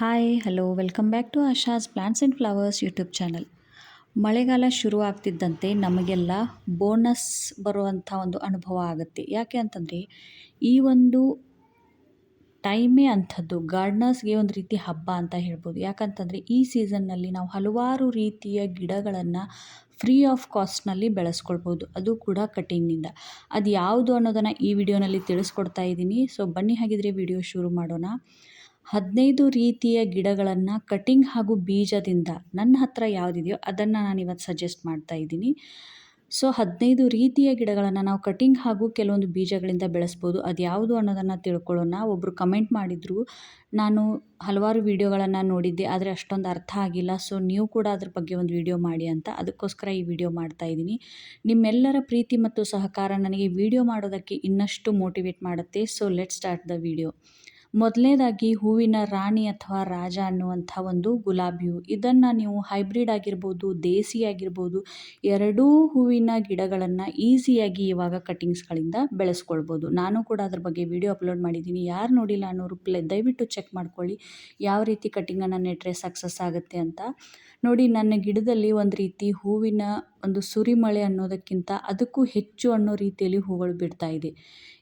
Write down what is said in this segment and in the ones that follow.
Hi hello welcome back to Asha's plants and flowers YouTube channel ಮಳೆಗಾಲ ಶುರು ಆಗ್ತಿದ್ದಂತೆ ನಮಗೆಲ್ಲ bonus ಬರುವಂಥ ಒಂದು ಅನುಭವ ಆಗುತ್ತೆ. ಯಾಕೆ ಅಂತಂದರೆ, ಈ ಒಂದು ಟೈಮೇ ಅಂಥದ್ದು ಗಾರ್ಡ್ನರ್ಸ್ಗೆ ಒಂದು ರೀತಿ ಹಬ್ಬ ಅಂತ ಹೇಳ್ಬೋದು. ಯಾಕಂತಂದರೆ, ಈ ಸೀಸನ್ನಲ್ಲಿ ನಾವು ಹಲವಾರು ರೀತಿಯ ಗಿಡಗಳನ್ನು ಫ್ರೀ ಆಫ್ ಕಾಸ್ಟ್ನಲ್ಲಿ ಬೆಳೆಸ್ಕೊಳ್ಬೋದು. ಅದು ಕೂಡ ಕಟಿಂಗ್ನಿಂದ ಅದು ಯಾವುದು ಅನ್ನೋದನ್ನು ಈ ವಿಡಿಯೋನಲ್ಲಿ ತಿಳಿಸ್ಕೊಡ್ತಾ ಇದ್ದೀನಿ. ಸೊ ಬನ್ನಿ ಹಾಗಿದ್ರೆ ವಿಡಿಯೋ ಶುರು ಮಾಡೋಣ. ಹದಿನೈದು ರೀತಿಯ ಗಿಡಗಳನ್ನು ಕಟಿಂಗ್ ಹಾಗೂ ಬೀಜದಿಂದ ನನ್ನ ಹತ್ರ ಯಾವುದಿದೆಯೋ ಅದನ್ನು ನಾನು ಇವತ್ತು ಸಜೆಸ್ಟ್ ಮಾಡ್ತಾ ಇದ್ದೀನಿ. ಸೊ ಹದಿನೈದು ರೀತಿಯ ಗಿಡಗಳನ್ನು ನಾವು ಕಟಿಂಗ್ ಹಾಗೂ ಕೆಲವೊಂದು ಬೀಜಗಳಿಂದ ಬೆಳೆಸ್ಬೋದು. ಅದು ಯಾವುದು ಅನ್ನೋದನ್ನು ತಿಳ್ಕೊಳ್ಳೋಣ. ಒಬ್ಬರು ಕಮೆಂಟ್ ಮಾಡಿದರು. ನಾನು ಹಲವಾರು ವಿಡಿಯೋಗಳನ್ನು ನೋಡಿದ್ದೆ, ಆದರೆ ಅಷ್ಟೊಂದು ಅರ್ಥ ಆಗಿಲ್ಲ. ಸೊ ನೀವು ಕೂಡ ಅದ್ರ ಬಗ್ಗೆ ಒಂದು ವಿಡಿಯೋ ಮಾಡಿ ಅಂತ ಅದಕ್ಕೋಸ್ಕರ ಈ ವಿಡಿಯೋ ಮಾಡ್ತಾ ಇದ್ದೀನಿ. ನಿಮ್ಮೆಲ್ಲರ ಪ್ರೀತಿ ಮತ್ತು ಸಹಕಾರ ನನಗೆ ವಿಡಿಯೋ ಮಾಡೋದಕ್ಕೆ ಇನ್ನಷ್ಟು ಮೋಟಿವೇಟ್ ಮಾಡುತ್ತೆ. So let start the video ಮೊದಲನೇದಾಗಿ ಹೂವಿನ ರಾಣಿ ಅಥವಾ ರಾಜ ಅನ್ನುವಂಥ ಒಂದು ಗುಲಾಬಿ ಹೂ ಇದನ್ನು ನೀವು ಹೈಬ್ರಿಡ್ ಆಗಿರ್ಬೋದು, ದೇಸಿ ಆಗಿರ್ಬೋದು, ಎರಡೂ ಹೂವಿನ ಗಿಡಗಳನ್ನು ಈಸಿಯಾಗಿ ಇವಾಗ ಕಟಿಂಗ್ಸ್ಗಳಿಂದ ಬೆಳೆಸ್ಕೊಳ್ಬೋದು. ನಾನು ಕೂಡ ಅದ್ರ ಬಗ್ಗೆ ವಿಡಿಯೋ ಅಪ್ಲೋಡ್ ಮಾಡಿದ್ದೀನಿ. ಯಾರು ನೋಡಿಲ್ಲ ಅನ್ನೋರು ಪ್ಲೇ ದಯವಿಟ್ಟು ಚೆಕ್ ಮಾಡ್ಕೊಳ್ಳಿ. ಯಾವ ರೀತಿ ಕಟಿಂಗನ್ನು ನೆಟ್ಟರೆ ಸಕ್ಸಸ್ ಆಗುತ್ತೆ ಅಂತ. ನೋಡಿ, ನನ್ನ ಗಿಡದಲ್ಲಿ ಒಂದು ರೀತಿ ಹೂವಿನ ಒಂದು ಸುರಿಮಳೆ ಅನ್ನೋದಕ್ಕಿಂತ ಅದಕ್ಕೂ ಹೆಚ್ಚು ಅನ್ನೋ ರೀತಿಯಲ್ಲಿ ಹೂಗಳು ಬಿಡ್ತಾ ಇದೆ.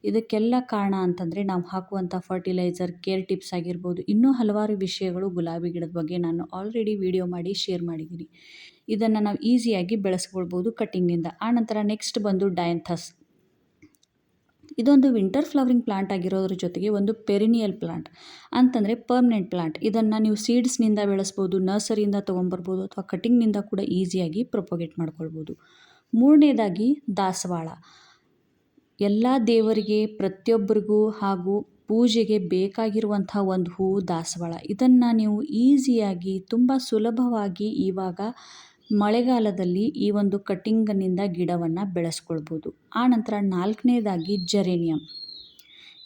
ಇದಕ್ಕೆಲ್ಲ ಕಾರಣ ಅಂತಂದರೆ, ನಾವು ಹಾಕುವಂಥ ಫರ್ಟಿಲೈಸರ್ ಕೇರ್ ಟಿಪ್ಸ್ ಆಗಿರ್ಬೋದು, ಇನ್ನೂ ಹಲವಾರು ವಿಷಯಗಳು ಗುಲಾಬಿ ಗಿಡದ ಬಗ್ಗೆ ನಾನು ಆಲ್ರೆಡಿ ವಿಡಿಯೋ ಮಾಡಿ ಶೇರ್ ಮಾಡಿದ್ದೀನಿ. ಇದನ್ನು ನಾವು ಈಸಿಯಾಗಿ ಬೆಳೆಸ್ಕೊಳ್ಬೋದು ಕಟ್ಟಿಂಗ್ನಿಂದ ಆನಂತರ ನೆಕ್ಸ್ಟ್ ಬಂದು ಡಯಂಥಸ್ ಇದೊಂದು ವಿಂಟರ್ ಫ್ಲವರಿಂಗ್ ಪ್ಲಾಂಟ್ ಆಗಿರೋದ್ರ ಜೊತೆಗೆ ಒಂದು ಪೆರಿನಿಯಲ್ ಪ್ಲಾಂಟ್ ಅಂತಂದರೆ ಪರ್ಮನೆಂಟ್ ಪ್ಲಾಂಟ್ ಇದನ್ನು ನೀವು ಸೀಡ್ಸ್ನಿಂದ ಬೆಳೆಸ್ಬೋದು ನರ್ಸರಿಯಿಂದ ತೊಗೊಂಬರ್ಬೋದು ಅಥವಾ ಕಟಿಂಗ್ನಿಂದ ಕೂಡ ಈಸಿಯಾಗಿ ಪ್ರೊಪೊಗೇಟ್ ಮಾಡ್ಕೊಳ್ಬೋದು. ಮೂರನೇದಾಗಿ ದಾಸವಾಳ. ಎಲ್ಲ ದೇವರಿಗೆ, ಪ್ರತಿಯೊಬ್ಬರಿಗೂ ಹಾಗೂ ಪೂಜೆಗೆ ಬೇಕಾಗಿರುವಂಥ ಒಂದು ಹೂವು ದಾಸವಾಳ. ಇದನ್ನು ನೀವು ಈಸಿಯಾಗಿ ತುಂಬ ಸುಲಭವಾಗಿ ಇವಾಗ ಮಳೆಗಾಲದಲ್ಲಿ ಈ ಒಂದು ಕಟ್ಟಿಂಗನಿಂದ ಗಿಡವನ್ನು ಬೆಳೆಸ್ಕೊಳ್ಬೋದು. ಆನಂತರ ನಾಲ್ಕನೇದಾಗಿ ಜರೇನಿಯಂ.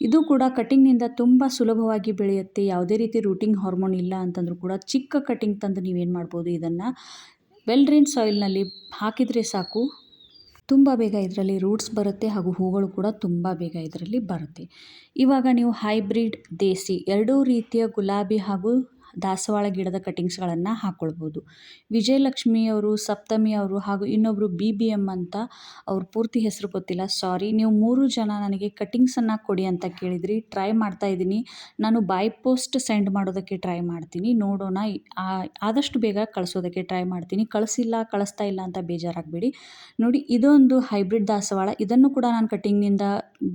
ಇದು ಕೂಡ ಕಟ್ಟಿಂಗ್ನಿಂದ ತುಂಬ ಸುಲಭವಾಗಿ ಬೆಳೆಯುತ್ತೆ. ಯಾವುದೇ ರೀತಿ ರೂಟಿಂಗ್ ಹಾರ್ಮೋನ್ ಇಲ್ಲ ಅಂತಂದರೂ ಕೂಡ ಚಿಕ್ಕ ಕಟ್ಟಿಂಗ್ ತಂದು ನೀವೇನು ಮಾಡ್ಬೋದು ಇದನ್ನು ವೆಲ್ ಡ್ರೈನ್ ಸಾಯಿಲ್ನಲ್ಲಿ ಹಾಕಿದರೆ ಸಾಕು. ತುಂಬ ಬೇಗ ಇದರಲ್ಲಿ ರೂಟ್ಸ್ ಬರುತ್ತೆ ಹಾಗೂ ಹೂಗಳು ಕೂಡ ತುಂಬ ಬೇಗ ಇದರಲ್ಲಿ ಬರುತ್ತೆ. ಇವಾಗ ನೀವು ಹೈಬ್ರಿಡ್ ದೇಸಿ ಎರಡೂ ರೀತಿಯ ಗುಲಾಬಿ ಹಾಗೂ ದಾಸವಾಳ ಗಿಡದ ಕಟಿಂಗ್ಸ್ಗಳನ್ನು ಹಾಕ್ಕೊಳ್ಬೋದು ವಿಜಯಲಕ್ಷ್ಮಿ ಅವರು ಸಪ್ತಮಿ ಅವರು ಹಾಗೂ ಇನ್ನೊಬ್ಬರು ಬಿ ಬಿ ಎಂ ಅಂತ ಅವ್ರ ಪೂರ್ತಿ ಹೆಸರು ಗೊತ್ತಿಲ್ಲ. ಸಾರಿ, ನೀವು ಮೂರು ಜನ ನನಗೆ ಕಟಿಂಗ್ಸನ್ನು ಕೊಡಿ ಅಂತ ಕೇಳಿದ್ರಿ. ಟ್ರೈ ಮಾಡ್ತಾ ಇದ್ದೀನಿ. ನಾನು ಬೈ ಪೋಸ್ಟ್ ಸೆಂಡ್ ಮಾಡೋದಕ್ಕೆ ಟ್ರೈ ಮಾಡ್ತೀನಿ. ನೋಡೋಣ. ಆದಷ್ಟು ಬೇಗ ಕಳಿಸೋದಕ್ಕೆ ಟ್ರೈ ಮಾಡ್ತೀನಿ. ಕಳಿಸಿಲ್ಲ, ಕಳಿಸ್ತಾ ಇಲ್ಲ ಅಂತ ಬೇಜಾರಾಗಬೇಡಿ. ನೋಡಿ, ಇದೊಂದು ಹೈಬ್ರಿಡ್ ದಾಸವಾಳ. ಇದನ್ನು ಕೂಡ ನಾನು ಕಟಿಂಗ್ನಿಂದ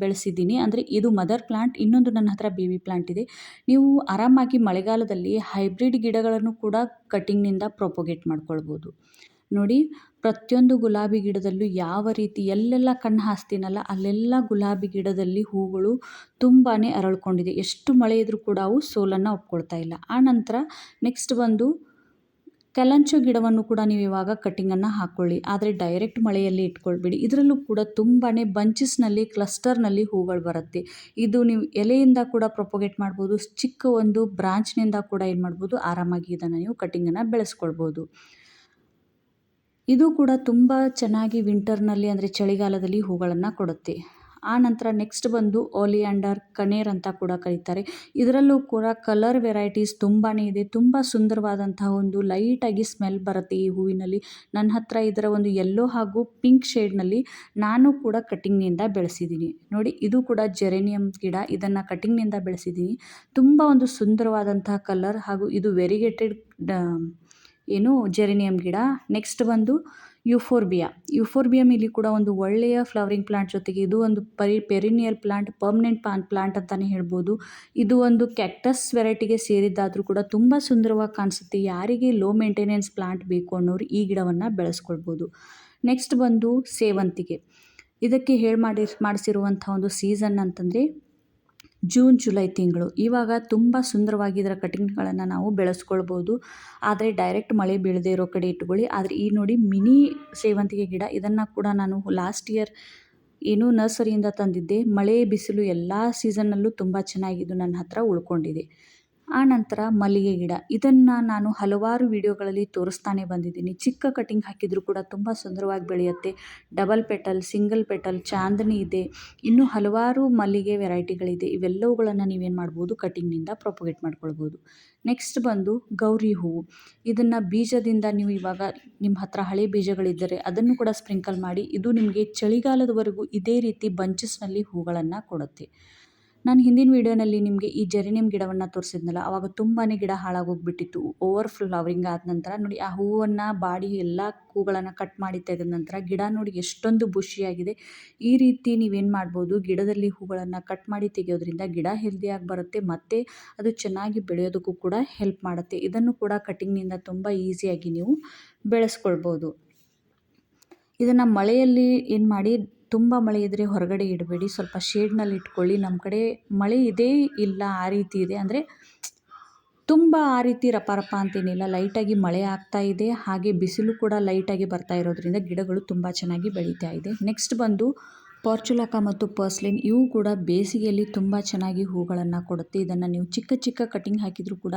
ಬೆಳೆಸಿದ್ದೀನಿ. ಅಂದರೆ ಇದು ಮದರ್ ಪ್ಲಾಂಟ್. ಇನ್ನೊಂದು ನನ್ನ ಹತ್ರ ಬೇಬಿ ಪ್ಲಾಂಟ್ ಇದೆ. ನೀವು ಆರಾಮಾಗಿ ಮಳೆಗಾಲದಲ್ಲಿ ಹೈಬ್ರಿಡ್ ಗಿಡಗಳನ್ನು ಕೂಡ ಕಟಿಂಗ್ನಿಂದ ಪ್ರೊಪೊಗೇಟ್ ಮಾಡ್ಕೊಳ್ಬೋದು. ನೋಡಿ, ಪ್ರತಿಯೊಂದು ಗುಲಾಬಿ ಗಿಡದಲ್ಲೂ ಯಾವ ರೀತಿ ಎಲ್ಲೆಲ್ಲ ಕಣ್ಣು ಹಾಸ್ತೀನಲ್ಲ, ಅಲ್ಲೆಲ್ಲ ಗುಲಾಬಿ ಗಿಡದಲ್ಲಿ ಹೂಗಳು ತುಂಬಾ ಅರಳ್ಕೊಂಡಿದೆ. ಎಷ್ಟು ಮಳೆ ಇದ್ದರೂ ಕೂಡ ಅವು ಸೋಲನ್ನು ಒಪ್ಕೊಳ್ತಾ ಇಲ್ಲ. ಆ ನಂತರ ನೆಕ್ಸ್ಟ್ ಬಂದು ಕಲಂಚು ಗಿಡವನ್ನು ಕೂಡ ನೀವು ಇವಾಗ ಕಟ್ಟಿಂಗನ್ನು ಹಾಕ್ಕೊಳ್ಳಿ ಆದರೆ ಡೈರೆಕ್ಟ್ ಮಳೆಯಲ್ಲಿ ಇಟ್ಕೊಳ್ಬೇಡಿ. ಇದರಲ್ಲೂ ಕೂಡ ತುಂಬಾ ಬಂಚಸ್ನಲ್ಲಿ ಕ್ಲಸ್ಟರ್ನಲ್ಲಿ ಹೂಗಳು ಬರುತ್ತೆ. ಇದು ನೀವು ಎಲೆಯಿಂದ ಕೂಡ ಪ್ರೊಪೊಗೇಟ್ ಮಾಡ್ಬೋದು. ಚಿಕ್ಕ ಒಂದು ಬ್ರಾಂಚ್ನಿಂದ ಕೂಡ ಏನು ಮಾಡ್ಬೋದು? ಆರಾಮಾಗಿ ಇದನ್ನು ನೀವು ಕಟ್ಟಿಂಗನ್ನು ಬೆಳೆಸ್ಕೊಳ್ಬೋದು. ಇದು ಕೂಡ ತುಂಬ ಚೆನ್ನಾಗಿ ವಿಂಟರ್ನಲ್ಲಿ ಅಂದರೆ ಚಳಿಗಾಲದಲ್ಲಿ ಹೂಗಳನ್ನು ಕೊಡುತ್ತೆ. ಆ ನಂತರ ನೆಕ್ಸ್ಟ್ ಬಂದು ಓಲಿಯಾಂಡರ್, ಕನೇರ್ ಅಂತ ಕೂಡ ಕರೀತಾರೆ. ಇದರಲ್ಲೂ ಕೂಡ ಕಲರ್ ವೆರೈಟೀಸ್ ತುಂಬಾ ಇದೆ. ತುಂಬ ಸುಂದರವಾದಂತಹ ಒಂದು ಲೈಟಾಗಿ ಸ್ಮೆಲ್ ಬರುತ್ತೆ ಈ ಹೂವಿನಲ್ಲಿ. ನನ್ನ ಹತ್ರ ಇದರ ಒಂದು ಯೆಲ್ಲೋ ಹಾಗೂ ಪಿಂಕ್ ಶೇಡ್ನಲ್ಲಿ ನಾನು ಕೂಡ ಕಟಿಂಗ್ನಿಂದ ಬೆಳೆಸಿದ್ದೀನಿ. ನೋಡಿ, ಇದು ಕೂಡ ಜೆರೇನಿಯಂ ಗಿಡ. ಇದನ್ನು ಕಟಿಂಗ್ನಿಂದ ಬೆಳೆಸಿದ್ದೀನಿ. ತುಂಬ ಒಂದು ಸುಂದರವಾದಂತಹ ಕಲರ್ ಹಾಗೂ ಇದು ವೆರಿಗೇಟೆಡ್ ಏನು ಜೆರೇನಿಯಂ ಗಿಡ. ನೆಕ್ಸ್ಟ್ ಬಂದು ಯುಫೋರ್ಬಿಯಾ. ಯುಫೋರ್ಬಿಯಮ್ ಇಲ್ಲಿ ಕೂಡ ಒಂದು ಒಳ್ಳೆಯ ಫ್ಲವರಿಂಗ್ ಪ್ಲಾಂಟ್ ಜೊತೆಗೆ ಇದು ಒಂದು ಪರಿ ಪೆರಿನಿಯಲ್ ಪ್ಲಾಂಟ್ ಪರ್ಮನೆಂಟ್ ಪಾನ್ ಪ್ಲಾಂಟ್ ಅಂತಲೇ ಹೇಳ್ಬೋದು. ಇದು ಒಂದು ಕ್ಯಾಕ್ಟಸ್ ವೆರೈಟಿಗೆ ಸೇರಿದ್ದಾದರೂ ಕೂಡ ತುಂಬ ಸುಂದರವಾಗಿ ಕಾಣಿಸುತ್ತೆ. ಯಾರಿಗೆ ಲೋ ಮೇಂಟೆನೆನ್ಸ್ ಪ್ಲಾಂಟ್ ಬೇಕು ಅನ್ನೋರು ಈ ಗಿಡವನ್ನು ಬೆಳೆಸ್ಕೊಳ್ಬೋದು. ನೆಕ್ಸ್ಟ್ ಬಂದು ಸೇವಂತಿಗೆ. ಇದಕ್ಕೆ ಹೇಳಿ ಮಾಡಿ ಮಾಡಿಸಿರುವಂಥ ಒಂದು ಸೀಸನ್ ಅಂತಂದರೆ ಜೂನ್, ಜುಲೈ ತಿಂಗಳು. ಇವಾಗ ತುಂಬ ಸುಂದರವಾಗಿ ಇದರ ಕಟಿಂಗ್ಗಳನ್ನು ನಾವು ಬೆಳೆಸ್ಕೊಳ್ಬೋದು. ಆದರೆ ಡೈರೆಕ್ಟ್ ಮಳೆ ಬೀಳದೆ ಇರೋ ಕಡೆ ಇಟ್ಕೊಳ್ಳಿ. ಆದರೆ ಈ ನೋಡಿ ಮಿನಿ ಸೇವಂತಿಗೆ ಗಿಡ, ಇದನ್ನು ಕೂಡ ನಾನು ಲಾಸ್ಟ್ ಇಯರ್ ಏನು ನರ್ಸರಿಯಿಂದ ತಂದಿದ್ದೆ. ಮಳೆ, ಬಿಸಿಲು ಎಲ್ಲ ಸೀಸನ್ನಲ್ಲೂ ತುಂಬ ಚೆನ್ನಾಗಿದ್ದು ನನ್ನ ಹತ್ರ ಉಳ್ಕೊಂಡಿದೆ. ಆನಂತರ ಮಲ್ಲಿಗೆ ಗಿಡ. ಇದನ್ನು ನಾನು ಹಲವಾರು ವಿಡಿಯೋಗಳಲ್ಲಿ ತೋರಿಸ್ತಾನೆ ಬಂದಿದ್ದೀನಿ. ಚಿಕ್ಕ ಕಟಿಂಗ್ ಹಾಕಿದರೂ ಕೂಡ ತುಂಬ ಸುಂದರವಾಗಿ ಬೆಳೆಯುತ್ತೆ. ಡಬಲ್ ಪೆಟಲ್, ಸಿಂಗಲ್ ಪೆಟಲ್ ಚಾಂದನಿ ಇದೆ. ಇನ್ನೂ ಹಲವಾರು ಮಲ್ಲಿಗೆ ವೆರೈಟಿಗಳಿದೆ. ಇವೆಲ್ಲವುಗಳನ್ನು ನೀವೇನು ಮಾಡ್ಬೋದು? ಕಟಿಂಗ್ನಿಂದ ಪ್ರೊಪಗೇಟ್ ಮಾಡ್ಕೊಳ್ಬೋದು. ನೆಕ್ಸ್ಟ್ ಬಂದು ಗೌರಿ ಹೂವು. ಇದನ್ನು ಬೀಜದಿಂದ ನೀವು ಇವಾಗ ನಿಮ್ಮ ಹತ್ರ ಹಳೆ ಬೀಜಗಳಿದ್ದರೆ ಅದನ್ನು ಕೂಡ ಸ್ಪ್ರಿಂಕಲ್ ಮಾಡಿ, ಇದು ನಿಮಗೆ ಚಳಿಗಾಲದವರೆಗೂ ಇದೇ ರೀತಿ ಬಂಚಸ್ನಲ್ಲಿ ಹೂಗಳನ್ನು ಕೊಡುತ್ತೆ. ನಾನು ಹಿಂದಿನ ವೀಡಿಯೋನಲ್ಲಿ ನಿಮಗೆ ಈ ಜೆರಿನಿಮ್ ಗಿಡವನ್ನು ತೋರಿಸಿದ್ನಲ್ಲ, ಅವಾಗ ತುಂಬಾ ಗಿಡ ಹಾಳಾಗೋಗ್ಬಿಟ್ಟಿತ್ತು ಓವರ್ ಫ್ಲವರಿಂಗ್ ಆದ ನಂತರ ನೋಡಿ ಆ ಹೂವನ್ನು, ಬಾಡಿ ಎಲ್ಲ ಹೂಗಳನ್ನು ಕಟ್ ಮಾಡಿ ತೆಗೆದ ನಂತರ ಗಿಡ ನೋಡಿ ಎಷ್ಟೊಂದು ಬುಷಿಯಾಗಿದೆ ಈ ರೀತಿ ನೀವೇನು ಮಾಡ್ಬೋದು, ಗಿಡದಲ್ಲಿ ಹೂಗಳನ್ನು ಕಟ್ ಮಾಡಿ ತೆಗೆಯೋದ್ರಿಂದ ಗಿಡ ಹೆಲ್ದಿಯಾಗಿ ಬರುತ್ತೆ, ಮತ್ತು ಅದು ಚೆನ್ನಾಗಿ ಬೆಳೆಯೋದಕ್ಕೂ ಕೂಡ ಹೆಲ್ಪ್ ಮಾಡುತ್ತೆ. ಇದನ್ನು ಕೂಡ ಕಟಿಂಗ್ನಿಂದ ತುಂಬ ಈಸಿಯಾಗಿ ನೀವು ಬೆಳೆಸ್ಕೊಳ್ಬೋದು. ಇದನ್ನು ಮಳೆಯಲ್ಲಿ ಏನು ಮಾಡಿ ತುಂಬ ಮಳೆ ಇದ್ದರೆ ಹೊರಗಡೆ ಇಡಬೇಡಿ. ಸ್ವಲ್ಪ ಶೇಡ್ನಲ್ಲಿ ಇಟ್ಕೊಳ್ಳಿ. ನಮ್ಮ ಕಡೆ ಮಳೆ ಇದೆ ಇಲ್ಲ, ಆ ರೀತಿ ಇದೆ. ಅಂದರೆ ತುಂಬ ಆ ರೀತಿ ರಪ ರಪ ಅಂತೇನಿಲ್ಲ. ಲೈಟಾಗಿ ಮಳೆ ಆಗ್ತಾ ಇದೆ. ಹಾಗೆ ಬಿಸಿಲು ಕೂಡ ಲೈಟಾಗಿ ಬರ್ತಾ ಇರೋದ್ರಿಂದ ಗಿಡಗಳು ತುಂಬ ಚೆನ್ನಾಗಿ ಬೆಳೀತಾ ಇದೆ. ನೆಕ್ಸ್ಟ್ ಬಂದು ಪಾರ್ಚುಲಾಕ ಮತ್ತು ಪರ್ಸ್ಲಿನ್ ಇವು ಕೂಡ ಬೇಸಿಗೆಯಲ್ಲಿ ತುಂಬ ಚೆನ್ನಾಗಿ ಹೂಗಳನ್ನು ಕೊಡುತ್ತೆ. ಇದನ್ನು ನೀವು ಚಿಕ್ಕ ಚಿಕ್ಕ ಕಟಿಂಗ್ ಹಾಕಿದರೂ ಕೂಡ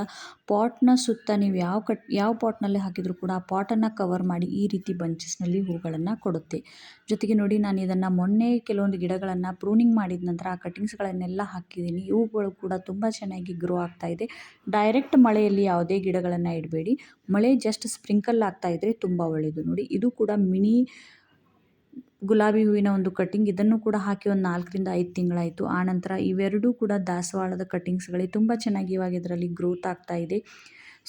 ಪಾಟ್ನ ಸುತ್ತ ನೀವು ಯಾವ ಕಟ್, ಯಾವ ಪಾಟ್ನಲ್ಲಿ ಹಾಕಿದರೂ ಕೂಡ ಆ ಪಾಟನ್ನು ಕವರ್ ಮಾಡಿ ಈ ರೀತಿ ಬಂಚಸ್ನಲ್ಲಿ ಹೂಗಳನ್ನು ಕೊಡುತ್ತೆ. ಜೊತೆಗೆ ನೋಡಿ ನಾನು ಇದನ್ನು ಮೊನ್ನೆ ಕೆಲವೊಂದು ಗಿಡಗಳನ್ನು ಪ್ರೂನಿಂಗ್ ಮಾಡಿದ ನಂತರ ಆ ಕಟಿಂಗ್ಸ್ಗಳನ್ನೆಲ್ಲ ಹಾಕಿದ್ದೀನಿ. ಇವುಗಳು ಕೂಡ ತುಂಬ ಚೆನ್ನಾಗಿ ಗ್ರೋ ಆಗ್ತಾ ಇದೆ. ಡೈರೆಕ್ಟ್ ಮಳೆಯಲ್ಲಿ ಯಾವುದೇ ಗಿಡಗಳನ್ನು ಇಡಬೇಡಿ. ಮಳೆ ಜಸ್ಟ್ ಸ್ಪ್ರಿಂಕಲ್ ಆಗ್ತಾ ಇದ್ದರೆ ತುಂಬ ಒಳ್ಳೆಯದು ನೋಡಿ ಇದು ಕೂಡ ಮಿನಿ ಗುಲಾಬಿ ಹೂವಿನ ಒಂದು ಕಟ್ಟಿಂಗ್ ಇದನ್ನು ಕೂಡ ಹಾಕಿ ಒಂದು ನಾಲ್ಕರಿಂದ ಐದು ತಿಂಗಳಾಯಿತು. ಆನಂತರ ಇವೆರಡೂ ಕೂಡ ದಾಸವಾಳದ ಕಟ್ಟಿಂಗ್ಸ್ಗಳೇ ತುಂಬ ಚೆನ್ನಾಗಿ ಇವಾಗ ಇದರಲ್ಲಿ ಗ್ರೋತ್ ಆಗ್ತಾ ಇದೆ.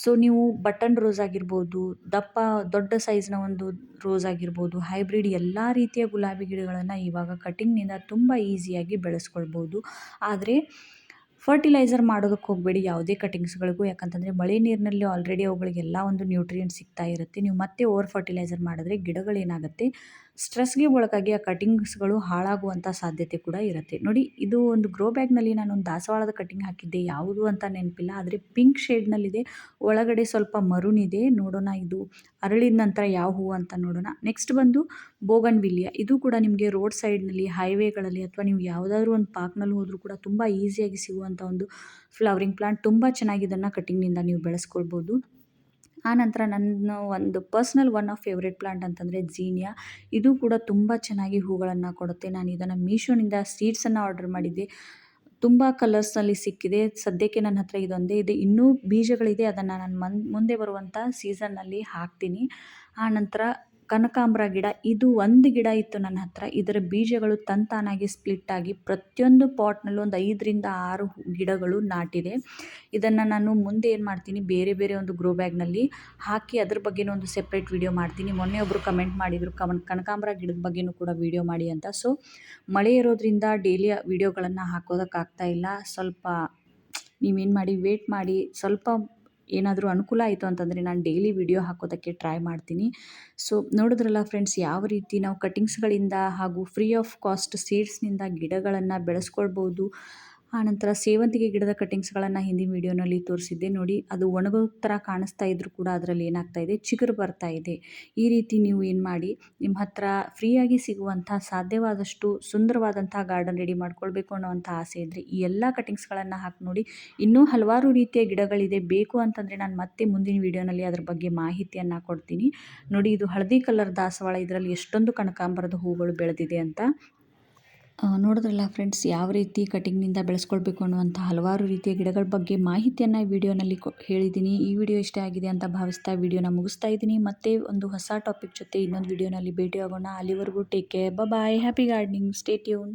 ಸೊ ನೀವು ಬಟನ್ ರೋಸ್ ಆಗಿರ್ಬೋದು, ದಪ್ಪ ದೊಡ್ಡ ಸೈಜ್ನ ಒಂದು ರೋಸ್ ಆಗಿರ್ಬೋದು ಹೈಬ್ರಿಡ್ ಎಲ್ಲ ರೀತಿಯ ಗುಲಾಬಿ ಗಿಡಗಳನ್ನು ಇವಾಗ ಕಟ್ಟಿಂಗ್ನಿಂದ ತುಂಬ ಈಸಿಯಾಗಿ ಬೆಳೆಸ್ಕೊಳ್ಬೋದು. ಆದರೆ ಫರ್ಟಿಲೈಸರ್ ಮಾಡೋದಕ್ಕೆ ಹೋಗಬೇಡಿ ಯಾವುದೇ ಕಟಿಂಗ್ಸ್ಗಳಿಗೂ ಯಾಕಂತಂದರೆ ಮಳೆ ನೀರಿನಲ್ಲಿ ಆಲ್ರೆಡಿ ಅವುಗಳಿಗೆಲ್ಲ ಒಂದು ನ್ಯೂಟ್ರಿಯೆಂಟ್ ಸಿಗ್ತಾ ಇರುತ್ತೆ. ನೀವು ಮತ್ತೆ ಓವರ್ ಫರ್ಟಿಲೈಸರ್ ಮಾಡಿದ್ರೆ ಗಿಡಗಳೇನಾಗುತ್ತೆ? ಸ್ಟ್ರೆಸ್ಗೆ ಒಳಗಾಗಿ ಆ ಕಟಿಂಗ್ಸ್ಗಳು ಹಾಳಾಗುವಂಥ ಸಾಧ್ಯತೆ ಕೂಡ ಇರುತ್ತೆ. ನೋಡಿ, ಇದು ಒಂದು ಗ್ರೋ ಬ್ಯಾಗ್ನಲ್ಲಿ ನಾನು ಒಂದು ದಾಸವಾಳದ ಕಟಿಂಗ್ ಹಾಕಿದ್ದೆ. ಯಾವುದು ಅಂತ ನೆನಪಿಲ್ಲ, ಆದರೆ ಪಿಂಕ್ ಶೇಡ್ನಲ್ಲಿದೆ. ಒಳಗಡೆ ಸ್ವಲ್ಪ ಮರುನಿದೆ. ನೋಡೋಣ ಇದು ಅರಳಿದ ನಂತರ ಯಾವ ಹೂವು ಅಂತ ನೋಡೋಣ. ನೆಕ್ಸ್ಟ್ ಬಂದು ಬೋಗನ್ ವಿಲಿಯ ಇದು ಕೂಡ ನಿಮಗೆ ರೋಡ್ ಸೈಡ್ನಲ್ಲಿ, ಹೈವೇಗಳಲ್ಲಿ ಅಥವಾ ನೀವು ಯಾವುದಾದ್ರೂ ಒಂದು ಪಾರ್ಕ್ನಲ್ಲಿ ಹೋದರೂ ಕೂಡ ತುಂಬ ಈಸಿಯಾಗಿ ಸಿಗುವಂಥ ಒಂದು ಫ್ಲವರಿಂಗ್ ಪ್ಲಾಂಟ್. ತುಂಬ ಚೆನ್ನಾಗಿ ಇದನ್ನು ಕಟಿಂಗ್ನಿಂದ ನೀವು ಬೆಳೆಸ್ಕೊಳ್ಬೋದು. ಆನಂತರ ನನ್ನ ಒಂದು personal one of favourite plant ಅಂತಂದರೆ ಜೀನಿಯಾ ಇದು ಕೂಡ ತುಂಬ ಚೆನ್ನಾಗಿ ಹೂಗಳನ್ನು ಕೊಡುತ್ತೆ. ನಾನು ಇದನ್ನು ಮೀಶೋನಿಂದ ಸೀಡ್ಸನ್ನು ಆರ್ಡರ್ ಮಾಡಿದ್ದೆ. ತುಂಬ ಕಲರ್ಸ್ನಲ್ಲಿ ಸಿಕ್ಕಿದೆ. ಸದ್ಯಕ್ಕೆ ನನ್ನ ಹತ್ರ ಇದೊಂದೇ ಇದೆ. ಇನ್ನೂ ಬೀಜಗಳಿದೆ. ಅದನ್ನು ನಾನು ಮನ್, ಮುಂದೆ ಬರುವಂಥ ಸೀಸನ್ನಲ್ಲಿ ಹಾಕ್ತೀನಿ. ಆನಂತರ ಕನಕಾಂಬರ ಗಿಡ, ಇದು ಒಂದು ಗಿಡ ಇತ್ತು ನನ್ನ ಹತ್ರ. ಇದರ ಬೀಜಗಳು ತಂತಾನಾಗಿ ಸ್ಪ್ಲಿಟ್ ಆಗಿ ಪ್ರತಿಯೊಂದು ಪಾಟ್ನಲ್ಲೂ ಒಂದು ಐದರಿಂದ ಆರು ಗಿಡಗಳು ನಾಟಿದೆ. ಇದನ್ನು ನಾನು ಮುಂದೆ ಏನು ಮಾಡ್ತೀನಿ, ಬೇರೆ ಬೇರೆ ಒಂದು ಗ್ರೋ ಬ್ಯಾಗ್ನಲ್ಲಿ ಹಾಕಿ ಅದ್ರ ಬಗ್ಗೆನೂ ಒಂದು ಸೆಪ್ರೇಟ್ ವಿಡಿಯೋ ಮಾಡ್ತೀನಿ. ಮೊನ್ನೆ ಒಬ್ಬರು ಕಮೆಂಟ್ ಮಾಡಿದರು ಕಮನ್ ಕನಕಾಂಬರ ಗಿಡದ ಬಗ್ಗೆನೂ ಕೂಡ ವಿಡಿಯೋ ಮಾಡಿ ಅಂತ. ಸೊ ಮಳೆ ಇರೋದ್ರಿಂದ ಡೈಲಿ ವಿಡಿಯೋಗಳನ್ನು ಹಾಕೋದಕ್ಕಾಗ್ತಾ ಇಲ್ಲ. ಸ್ವಲ್ಪ ನೀವೇನು ಮಾಡಿ ವೇಟ್ ಮಾಡಿ. ಸ್ವಲ್ಪ ಏನಾದರೂ ಅನುಕೂಲ ಆಯಿತು ಅಂತಂದರೆ ನಾನು ಡೈಲಿ ವಿಡಿಯೋ ಹಾಕೋದಕ್ಕೆ ಟ್ರೈ ಮಾಡ್ತೀನಿ. ಸೊ ನೋಡಿದ್ರಲ್ಲ ಫ್ರೆಂಡ್ಸ್ ಯಾವ ರೀತಿ ನಾವು ಕಟಿಂಗ್ಸ್ಗಳಿಂದ ಹಾಗೂ ಫ್ರೀ ಆಫ್ ಕಾಸ್ಟ್ ಸೀಡ್ಸ್ನಿಂದ ಗಿಡಗಳನ್ನು ಬೆಳೆಸ್ಕೊಳ್ಬೋದು ಆನಂತರ ಸೇವಂತಿಗೆ ಗಿಡದ ಕಟ್ಟಿಂಗ್ಸ್ಗಳನ್ನು ಹಿಂದಿನ ವೀಡಿಯೋನಲ್ಲಿ ತೋರಿಸಿದ್ದೆ. ನೋಡಿ, ಅದು ಒಣಗೋ ಥರ ಕಾಣಿಸ್ತಾ ಇದ್ದರೂ ಕೂಡ ಅದರಲ್ಲಿ ಏನಾಗ್ತಾ ಇದೆ? ಚಿಗುರು ಬರ್ತಾ ಇದೆ. ಈ ರೀತಿ ನೀವು ಏನು ಮಾಡಿ ನಿಮ್ಮ ಹತ್ರ ಫ್ರೀಯಾಗಿ ಸಿಗುವಂಥ ಸಾಧ್ಯವಾದಷ್ಟು ಸುಂದರವಾದಂಥ ಗಾರ್ಡನ್ ರೆಡಿ ಮಾಡ್ಕೊಳ್ಬೇಕು ಅನ್ನೋವಂಥ ಆಸೆ ಇದ್ದರೆ ಈ ಎಲ್ಲ ಕಟ್ಟಿಂಗ್ಸ್ಗಳನ್ನು ಹಾಕಿ ನೋಡಿ. ಇನ್ನೂ ಹಲವಾರು ರೀತಿಯ ಗಿಡಗಳಿದೆ. ಬೇಕು ಅಂತಂದರೆ ನಾನು ಮತ್ತೆ ಮುಂದಿನ ವೀಡಿಯೋನಲ್ಲಿ ಅದ್ರ ಬಗ್ಗೆ ಮಾಹಿತಿಯನ್ನು ಕೊಡ್ತೀನಿ. ನೋಡಿ, ಇದು ಹಳದಿ ಕಲರ್ ದಾಸವಾಳ. ಇದರಲ್ಲಿ ಎಷ್ಟೊಂದು ಕನಕಾಂಬರದ ಹೂಗಳು ಬೆಳೆದಿದೆ ಅಂತ. ನೋಡಿದ್ರಲ್ಲ ಫ್ರೆಂಡ್ಸ್ ಯಾವ ರೀತಿ ಕಟಿಂಗ್ನಿಂದ ಬೆಳೆಸ್ಕೊಳ್ಬೇಕು ಅನ್ನುವಂಥ ಹಲವಾರು ರೀತಿಯ ಗಿಡಗಳ ಬಗ್ಗೆ ಮಾಹಿತಿಯನ್ನು ವಿಡಿಯೋನಲ್ಲಿ ಕೊ ಹೇಳಿದ್ದೀನಿ. ಈ ವಿಡಿಯೋ ಇಷ್ಟ ಆಗಿದೆ ಅಂತ ಭಾವಿಸ್ತಾ ವಿಡಿಯೋನ ಮುಗಿಸ್ತಾ ಇದ್ದೀನಿ. ಮತ್ತೆ ಒಂದು ಹೊಸ ಟಾಪಿಕ್ ಜೊತೆ ಇನ್ನೊಂದು ವಿಡಿಯೋನಲ್ಲಿ ಭೇಟಿ ಆಗೋಣ ಅಲ್ಲಿವರೆಗೂ take care bye happy gardening stay tune